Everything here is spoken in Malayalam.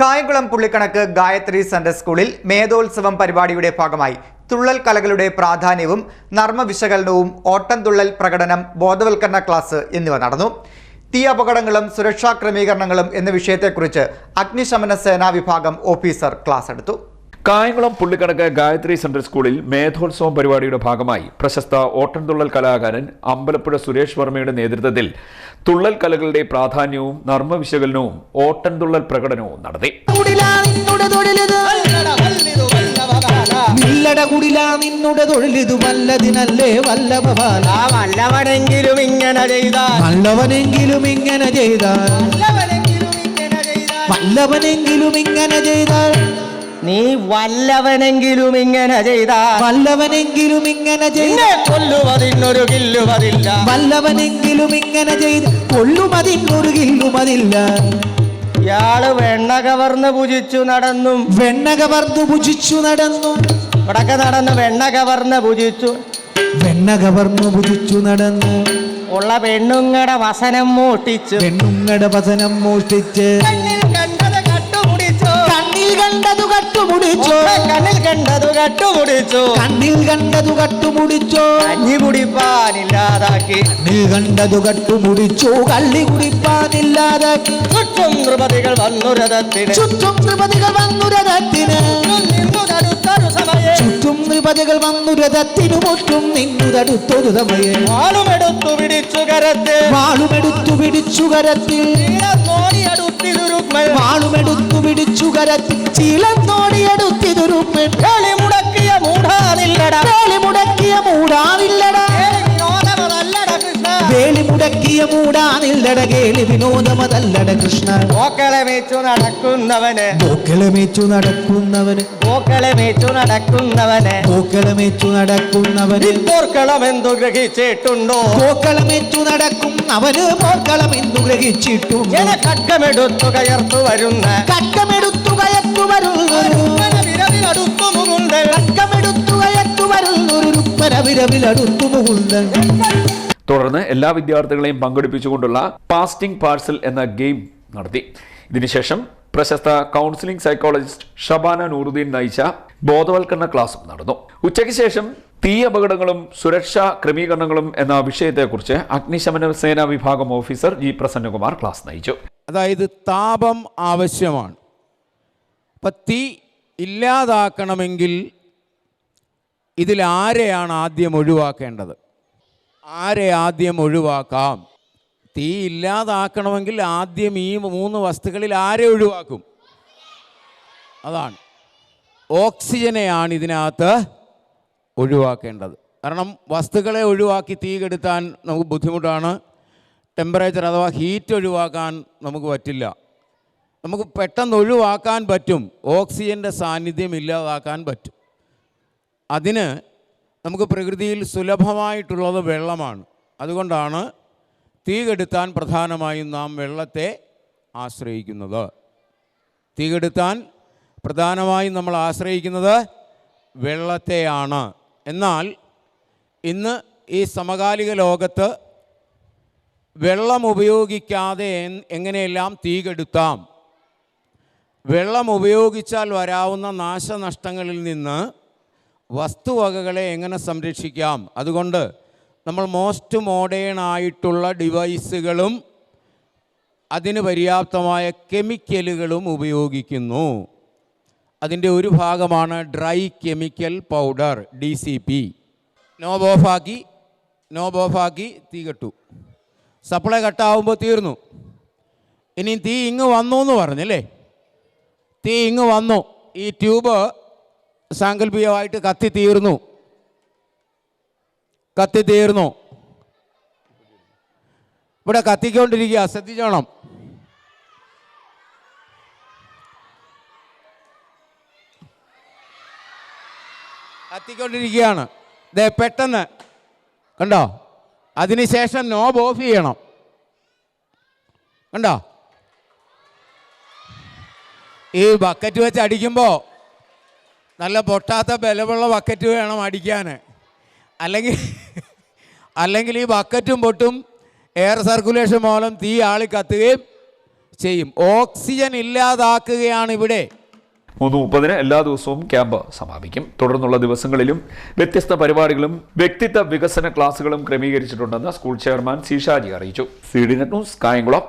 കായംകുളം പുള്ളിക്കണക്ക് ഗായത്രി സെന്റർ സ്കൂളിൽ മേധോത്സവം പരിപാടിയുടെ ഭാഗമായി തുള്ളൽ കലകളുടെ പ്രാധാന്യവും നർമ്മ വിശകലനവും ഓട്ടംതുള്ളൽ പ്രകടനം ബോധവൽക്കരണ ക്ലാസ് എന്നിവ നടന്നു. തീ അപകടങ്ങളും സുരക്ഷാ ക്രമീകരണങ്ങളും എന്ന വിഷയത്തെക്കുറിച്ച് അഗ്നിശമന സേനാ വിഭാഗം ഓഫീസർ ക്ലാസ് എടുത്തു. കായംകുളം പുള്ളിക്കണക്ക് ഗായത്രി സെൻട്രൽ സ്കൂളിൽ മേധോത്സവം പരിപാടിയുടെ ഭാഗമായി പ്രശസ്ത ഓട്ടൻതുള്ളൽ കലാകാരൻ അമ്പലപ്പുഴ സുരേഷ് വർമ്മയുടെ നേതൃത്വത്തിൽ തുള്ളൽ കലകളുടെ പ്രാധാന്യവും നർമ്മ വിശകലനവും ഓട്ടൻതുള്ളൽ പ്രകടനവും നടത്തി. ചെയ്താൽ. നല്ലവനെങ്കിലും ഇങ്ങനെ ചെയ്താൽ. വല്ലവനെങ്കിലും ഇങ്ങനെ ചെയ്താൽ. നീ വല്ലവനെങ്കിലും ഇങ്ങനെ ചെയ്താൽ വല്ലവനെങ്കിലും ഇങ്ങനെ ചെയ്ത കൊല്ലുമതിന്നൊരു കൊല്ലുവതിനൊരു കില്ലുവതില്ല വല്ലവനെങ്കിലും ഇങ്ങനെ ചെയ്ത് കൊല്ലുമതിന്നൊരു കില്ലുമതില്ല ഇയാൾ വെണ്ണ കവർന്ന് പൂജിച്ചു നടന്നും. വെണ്ണ കവർന്ന് പൂജിച്ചു നടന്നു. ഇവിടൊക്കെ നടന്ന് വെണ്ണ കവർന്ന് പൂജിച്ചു വെണ്ണ കവർന്ന് പൂജിച്ചു നടന്നു. ഉള്ള പെണ്ണുങ്ങടെ വസനം മോഷ്ടിച്ചു. പെണ്ണുങ്ങടെ വസനം മോഷ്ടിച്ച്. കട്ടുമുടിച്ചോ കണ്ണിൽ കണ്ടത് കട്ടുമുടിച്ചു. കണ്ണിൽ കണ്ടതു കട്ടുമുടിച്ചോ. കഞ്ഞി കുടിപ്പാനില്ലാതാക്കി. കണ്ണിൽ കണ്ടതു കട്ടുമുടിച്ചോ. കള്ളി കുടിപ്പാനില്ലാതാക്കി. ചുറ്റും നൃപതികൾ വന്നു രഥത്തിന്. ചുറ്റും നൃപതികൾ വന്നു രഥത്തിന്. നിന്നു തടുത്തൊരു സമയം. ചുറ്റും നൃപതികൾ വന്നു രഥത്തിനു മുറ്റും നിന്നു തടുത്തൊരു സമയം. വാളുമെടുത്തു പിടിച്ചു കരത്തിൽ. വാളുമെടുത്തു പിടിച്ചു കരത്തിൽ. നോടിയടുത്തിരുരുക്മൽ വാളുമെടുത്തു പിടിച്ചു കരത്തിൽ ചീലന്നോടിയെടുത്തിതൊരു പെൺ. കളി മുടക്കിയ മൂടാനില്ലട വേളി മുടക്കിയ മൂടാനില്ലട വേളി മുടക്കിയ വേലി മൂടാനില്ലട കേളി വിനോദമതല്ലട കൃഷ്ണ. ഗോക്കളമേച്ചു നടക്കുന്നവന്. ഗോക്കളമേച്ചു നടക്കുന്നവന്. ഗോക്കളമേച്ചു നടക്കുന്നവന്. ഗോക്കളമേച്ചു നടക്കുന്നവന്. പോർക്കളം എന്തു ഗ്രഹിച്ചിട്ടുണ്ടോ ഗോക്കളമേച്ചു നടക്കുന്നവന് പോർക്കളം എന്തു ഗ്രഹിച്ചിട്ടുണ്ടോ കട്ടമെടുത്തു കയർത്തു വരുന്ന. കട്ടമെടുത്തു കയർത്തു വരുന്നൊരു വിരവിലടുത്തു മുകുന്ദൻ. കക്കമെടുത്തു കയർത്തു വരുന്നൊരു രുപ്പന വിരവിലടുത്തു മുകുന്ദൻ. തുടർന്ന് എല്ലാ വിദ്യാർത്ഥികളെയും പങ്കെടുപ്പിച്ചുകൊണ്ടുള്ള പാസ്റ്റിംഗ് പാഴ്സൽ എന്ന ഗെയിം നടത്തി. ഇതിനുശേഷം പ്രശസ്ത കൗൺസിലിംഗ് സൈക്കോളജിസ്റ്റ് ഷബാന നൂറുദ്ദീൻ നയിച്ച ബോധവൽക്കരണ ക്ലാസും നടന്നു. ഉച്ചയ്ക്ക് ശേഷം തീ അപകടങ്ങളും സുരക്ഷാ ക്രമീകരണങ്ങളും എന്ന വിഷയത്തെക്കുറിച്ച് അഗ്നിശമന സേനാ വിഭാഗം ഓഫീസർ ജി പ്രസന്നകുമാർ ക്ലാസ് നയിച്ചു. അതായത് താപം ആവശ്യമാണ്. അപ്പം തീ ഇല്ലാതാക്കണമെങ്കിൽ ഇതിൽ ആരെയാണ് ആദ്യം ഒഴിവാക്കേണ്ടത്? ആരെ ആദ്യം ഒഴിവാക്കാം? തീ ഇല്ലാതാക്കണമെങ്കിൽ ആദ്യം ഈ മൂന്ന് വസ്തുക്കളിൽ ആരെ ഒഴിവാക്കും? അതാണ്. ഓക്സിജനെയാണ് ഇതിനകത്ത് ഒഴിവാക്കേണ്ടത്. കാരണം വസ്തുക്കളെ ഒഴിവാക്കി തീ കെടുത്താൻ നമുക്ക് ബുദ്ധിമുട്ടാണ്. ടെമ്പറേച്ചർ അഥവാ ഹീറ്റ് ഒഴിവാക്കാൻ നമുക്ക് പറ്റില്ല. നമുക്ക് പെട്ടെന്ന് ഒഴിവാക്കാൻ പറ്റും. ഓക്സിജന്റെ സാന്നിധ്യം ഇല്ലാതാക്കാൻ പറ്റും. അതിന് നമുക്ക് പ്രകൃതിയിൽ സുലഭമായിട്ടുള്ളത് വെള്ളമാണ്. അതുകൊണ്ടാണ് തീ കെടുത്താൻ പ്രധാനമായും നാം വെള്ളത്തെ ആശ്രയിക്കുന്നത്. തീ കെടുത്താൻ പ്രധാനമായും നമ്മൾ ആശ്രയിക്കുന്നത് വെള്ളത്തെയാണ്. എന്നാൽ ഇന്ന് ഈ സമകാലിക ലോകത്ത് വെള്ളം ഉപയോഗിക്കാതെ എങ്ങനെയെല്ലാം തീ കെടുത്താം? വെള്ളം ഉപയോഗിച്ചാൽ വരാവുന്ന നാശനഷ്ടങ്ങളിൽ നിന്ന് വസ്തുവകകളെ എങ്ങനെ സംരക്ഷിക്കാം? അതുകൊണ്ട് നമ്മൾ മോസ്റ്റ് മോഡേൺ ആയിട്ടുള്ള ഡിവൈസുകളും അതിന് പര്യാപ്തമായ കെമിക്കലുകളും ഉപയോഗിക്കുന്നു. അതിന്റെ ഒരു ഭാഗമാണ് dry chemical powder D C P knob ഓഫാക്കി നോബ് ഓഫാക്കി തീ കെട്ടു സപ്ലൈ കട്ടാവുമ്പോൾ തീർന്നു. ഇനി തീ ഇങ്ങ് വന്നു എന്ന് പറഞ്ഞല്ലേ? തീ ഇങ്ങ് വന്നു. ഈ ട്യൂബ് സാങ്കല്പികമായിട്ട് കത്തി തീർന്നു കത്തി തീർന്നു ഇവിടെ കത്തിക്കൊണ്ടിരിക്കുക ശ്രദ്ധിച്ചോണം. കത്തിക്കൊണ്ടിരിക്കുകയാണ്. ദേ പെട്ടെന്ന് കണ്ടോ? അതിനുശേഷം നോബ് ഓഫ് ചെയ്യണം. കണ്ടോ? ഈ ബക്കറ്റ് വെച്ച് അടിക്കുമ്പോൾ നല്ല പൊട്ടാത്ത ബലമുള്ള ബക്കറ്റ് വേണം അടിക്കാൻ. അല്ലെങ്കിൽ അല്ലെങ്കിൽ ഈ ബക്കറ്റും പൊട്ടും എയർ സർക്കുലേഷൻ മൂലം തീ ആളി കത്തുകയും ചെയ്യും. ഓക്സിജൻ ഇല്ലാതാക്കുകയാണ് ഇവിടെ. മൂന്ന് മുപ്പതിന് എല്ലാ ദിവസവും ക്യാമ്പ് സമാപിക്കും. തുടർന്നുള്ള ദിവസങ്ങളിലും വ്യത്യസ്ത പരിപാടികളും വ്യക്തിത്വ വികസന ക്ലാസുകളും ക്രമീകരിച്ചിട്ടുണ്ടെന്ന് സ്കൂൾ ചെയർമാൻ സി ഷാജി അറിയിച്ചു. C D net news Kayamkulam.